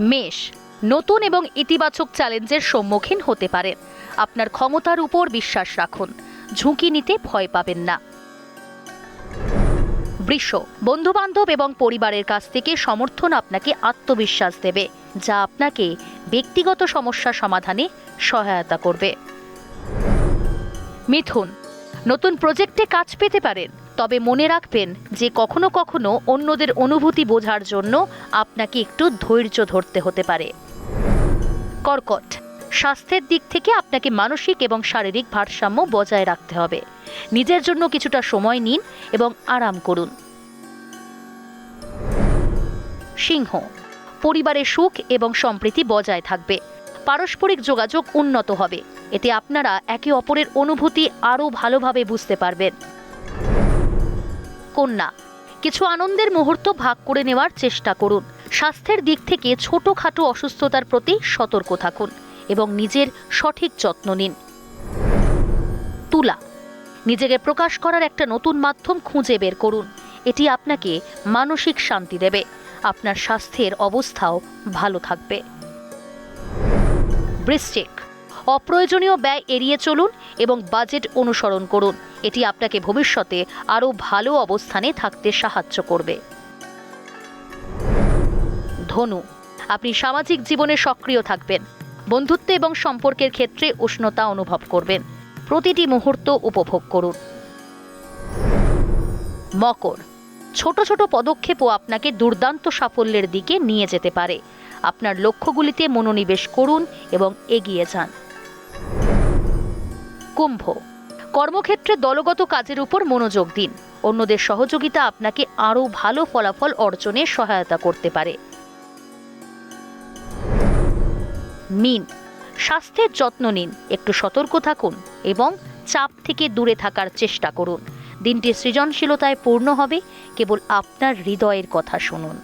মেষ, নতুন এবং ইতিবাচক চ্যালেঞ্জের সম্মুখীন হতে পারে। আপনার ক্ষমতার উপর বিশ্বাস রাখুন। ঝুঁকি নিতে ভয় পাবেন না। বৃষ, বন্ধুবান্ধব এবং পরিবারের কাছ থেকে সমর্থন আপনাকে আত্মবিশ্বাস দেবে, যা আপনাকে ব্যক্তিগত সমস্যা সমাধানে সহায়তা করবে। মিথুন, নতুন প্রজেক্টে কাজ পেতে পারেন। তবে মনে রাখবেন যে কখনো কখনো অন্যদের অনুভূতি বোঝার জন্য আপনাকে একটু ধৈর্য ধরতে হতে পারে। কর্কট, স্বাস্থ্যের দিক থেকে আপনাকে মানসিক এবং শারীরিক ভারসাম্য বজায় রাখতে হবে। নিজের জন্য কিছুটা সময় নিন এবং আরাম করুন। সিংহ পরিবারের সুখ এবং সম্প্রীতি বজায় থাকবে। পারস্পরিক যোগাযোগ উন্নত হবে। এতে আপনারা একে অপরের অনুভূতি আরও ভালোভাবে বুঝতে পারবেন। কন্যা। কিছু আনন্দের মুহূর্ত ভাগ করে নেওয়ার চেষ্টা করুন। স্বাস্থ্যের দিক থেকে ছোটখাটো অসুস্থতার প্রতি সতর্ক থাকুন এবং নিজের সঠিক যত্ন নিন। তুলা। নিজেকে প্রকাশ করার একটা নতুন মাধ্যম খুঁজে বের করুন। এটি আপনাকে মানসিক শান্তি দেবে। আপনার স্বাস্থ্যের অবস্থাও ভালো থাকবে। বৃশ্চিক অপ্রয়োজনীয় ব্যয় এড়িয়ে চলুন এবং বাজেট অনুসরণ করুন। এটি আপনাকে ভবিষ্যতে আরও ভালো অবস্থানে থাকতে সাহায্য করবে। ধনু, আপনি সামাজিক জীবনে সক্রিয় থাকবেন। বন্ধুত্ব এবং সম্পর্কের ক্ষেত্রে উষ্ণতা অনুভব করবেন। প্রতিটি মুহূর্ত উপভোগ করুন। মকর, ছোট ছোট পদক্ষেপও আপনাকে দুর্দান্ত সাফল্যের দিকে নিয়ে যেতে পারে। আপনার লক্ষ্যগুলিতে মনোনিবেশ করুন এবং এগিয়ে যান। কুম্ভ। কর্মক্ষেত্রে দলগত কাজের উপর মনোযোগ দিন। অন্যদের সহযোগিতা আপনাকে আরও ভালো ফলাফল অর্জনে সহায়তা করতে পারে। মিন। স্বাস্থ্যের যত্ন নিন, একটু সতর্ক থাকুন এবং চাপ থেকে দূরে থাকার চেষ্টা করুন। দিনটি সৃজনশীলতায় পূর্ণ হবে, কেবল আপনার হৃদয়ের কথা শুনুন।